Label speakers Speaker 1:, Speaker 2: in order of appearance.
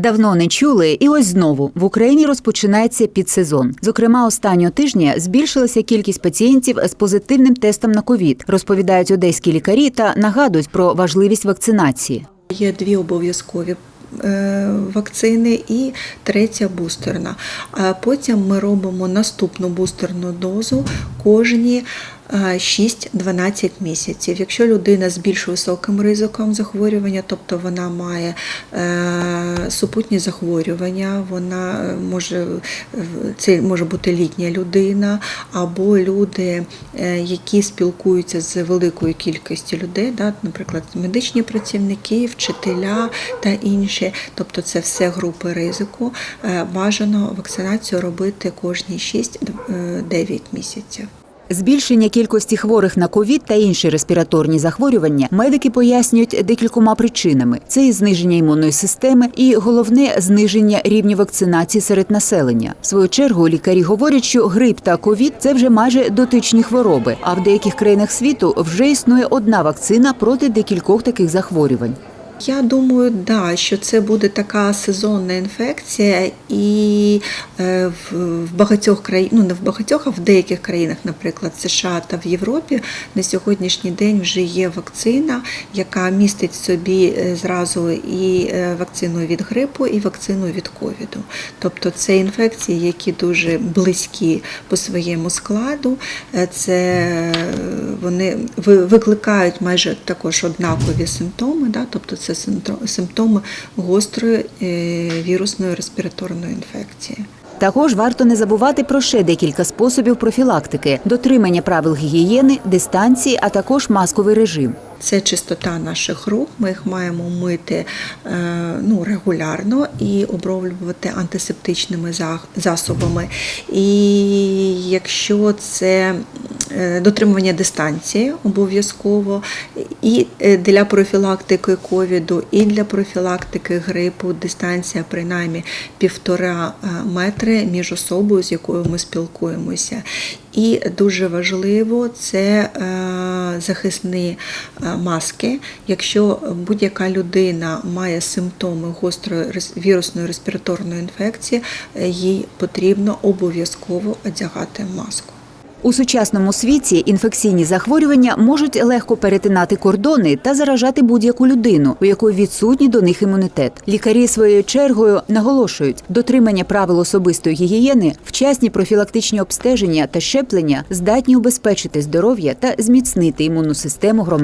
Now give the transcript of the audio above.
Speaker 1: Давно не чули, і ось знову в Україні розпочинається підсезон. Зокрема, останнього тижня збільшилася кількість пацієнтів з позитивним тестом на ковід, розповідають одеські лікарі та нагадують про важливість вакцинації.
Speaker 2: Є дві обов'язкові е, вакцини і третя бустерна. А потім ми робимо наступну бустерну дозу кожні 6-12 місяців. Якщо людина з більш високим ризиком захворювання, тобто вона має е, супутні захворювання, вона е, може це може бути літня людина або люди, е, які спілкуються з великою кількістю людей, да, наприклад, медичні працівники, вчителя та інші. Тобто це все групи ризику. Е, Бажано вакцинацію робити кожні 6-9 місяців.
Speaker 1: Збільшення кількості хворих на ковід та інші респіраторні захворювання медики пояснюють декількома причинами: це і зниження імунної системи, і головне зниження рівня вакцинації серед населення. В свою чергу лікарі говорять, що грип та ковід це вже майже дотичні хвороби. А в деяких країнах світу вже існує одна вакцина проти декількох таких захворювань.
Speaker 2: Я думаю, да, що це буде така сезонна інфекція, і е, в, багатьох країнах, ну не в багатьох, а в деяких країнах, наприклад, США та в Європі, на сьогоднішній день вже є вакцина, яка містить в собі е, зразу і е, вакцину від грипу, і вакцину від ковіду. Тобто це інфекції, які дуже близькі по своєму складу. Це вони викликають майже також однакові симптоми, да? тобто це симптом- симптоми гострої е, вірусної респіраторної інфекції.
Speaker 1: Також варто не забувати про ще декілька способів профілактики: дотримання правил гігієни, дистанції, а також масковий режим.
Speaker 2: Це чистота наших рук. Ми їх маємо мити е, ну, регулярно і оброблювати антисептичними засобами. І якщо це дотримування дистанції обов'язково і е, для профілактики ковіду, і для профілактики грипу дистанція принаймні півтора е, метри між особою, з якою ми спілкуємося. І дуже важливо це е, захисні е, маски. Якщо будь-яка людина має симптоми гострої вірусної респіраторної інфекції, е, їй потрібно обов'язково одягати маску.
Speaker 1: У сучасному світі інфекційні захворювання можуть легко перетинати кордони та заражати будь-яку людину, у якої відсутній до них імунітет. Лікарі своєю чергою наголошують, дотримання правил особистої гігієни, вчасні профілактичні обстеження та щеплення здатні убезпечити здоров'я та зміцнити імунну систему громадян.